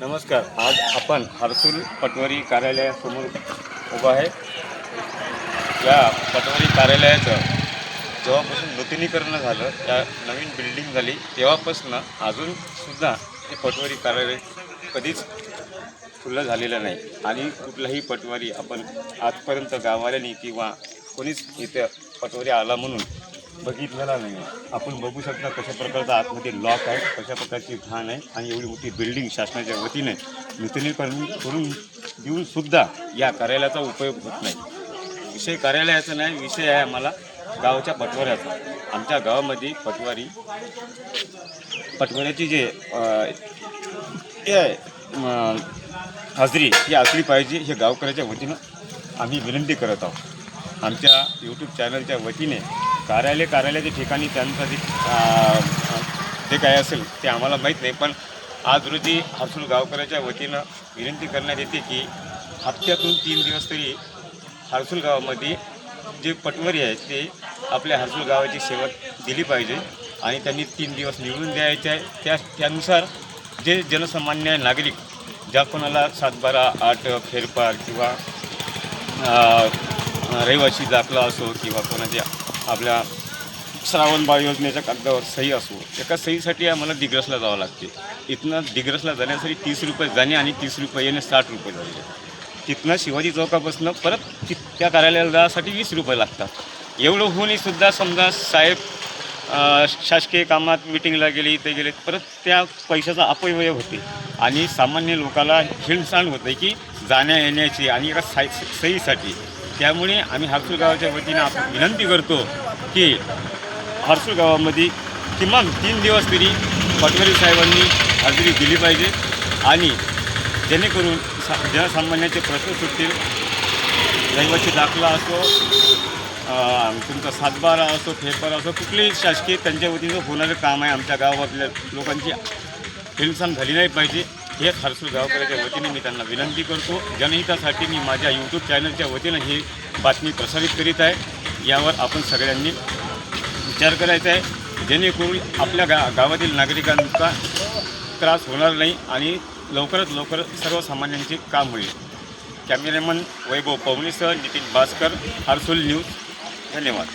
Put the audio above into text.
नमस्कार आज आपण हर्सुल पटवारी कार्यालयासमोर उभा आहे. या पटवारी कार्यालयाचं जेव्हापासून नूतनीकरण झालं त्या नवीन बिल्डिंग झाली तेव्हापासून अजूनसुद्धा ते पटवारी कार्यालय कधीच खुलं झालेलं नाही. आणि कुठलाही पटवारी आपण आजपर्यंत गावाल्यानी किंवा कोणीच इथं पटवारी आला म्हणून बघितलेला नाही. आपण बघू शकता कशा प्रकारचा आतमध्ये लॉक आहे कशा प्रकारची घाण आहे आणि एवढी मोठी बिल्डिंग शासनाच्या वतीने नूतनीकरण करून देऊन सुद्धा या कार्यालयाचा उपयोग होत नाही. विषय कार्यालयाचा नाही विषय आहे आम्हाला गावाच्या पटवाऱ्याचा. आमच्या गावामध्ये पटवारी पटवाऱ्याची जे हजरी हे हाजरी ही असली पाहिजे हे गावकऱ्याच्या वतीनं आम्ही विनंती करत आहोत. आमच्या यूट्यूब चॅनलच्या वतीने कार्यालय कार्यालयाच्या ठिकाणी त्यांचं जे जे काय असेल ते आम्हाला माहीत नाही पण आज रोजी हर्सूल गावकऱ्याच्या वतीनं विनंती करण्यात येते की हप्त्यातून तीन दिवस तरी हर्सूल गावामध्ये जे पटवरी आहेत ते आपल्या हर्सूल गावाची सेवा दिली पाहिजे आणि त्यांनी तीन दिवस निवडून द्यायचे आहे. त्या त्यानुसार जे जनसामान्य नागरिक ज्या कोणाला सातबारा आठ फेरफार किंवा रहिवासी दाखला असो किंवा कोणाच्या आपल्या श्रावण बाळ योजनेच्या कागदावर सही असो एका सहीसाठी आम्हाला दिग्रसला जावं लागते. इथनं दिग्रसला जाण्यासाठी तीस रुपये जाणे आणि तीस रुपये येणे साठ रुपये झाले तिथनं शिवाजी चौकापासून परत ति त्या कार्यालयाला जाण्यासाठी वीस रुपये लागतात. एवढं होऊनही सुद्धा समजा साहेब शासकीय कामात मिटिंगला गेले इथे गेले परत त्या पैशाचा अपव्यय होते. आणि सामान्य लोकाला हिणसाण होते की जाण्या येण्याची आणि एका साई सहीसाठी. त्यामुळे आम्ही हरसूल गावाच्या वतीने आपण विनंती करतो की हरसूल गावामध्ये किमान तीन दिवस तरी पटवारी साहेबांनी हजेरी दिली पाहिजे आणि जेणेकरून सा जनसामान्याचे प्रश्न सुटतील. रहिवासी दाखला असो तुमचा सातबारा असो फेरबारा असो कुठलेही शासकीय त्यांच्या वतीनं होणारं काम आहे आमच्या गावातल्या लोकांची. हिंसन झाली नाही पाहिजे. हेच हरसूल गावकऱ्याच्या वतीने मी त्यांना विनंती करतो. जनहितासाठी मी माझ्या यूट्यूब चॅनलच्या वतीनं ही बातमी प्रसारित करीत आहे. यावर आपण सगळ्यांनी विचार करायचा आहे. जेणेकरून आपल्या गा गावातील नागरिकांचा त्रास होणार नाही आणि लवकरात लवकर सर्वसामान्यांचे काम होईल. कॅमेरामन वैभव पवनीसह नितीन भास्कर हरसूल न्यूज धन्यवाद.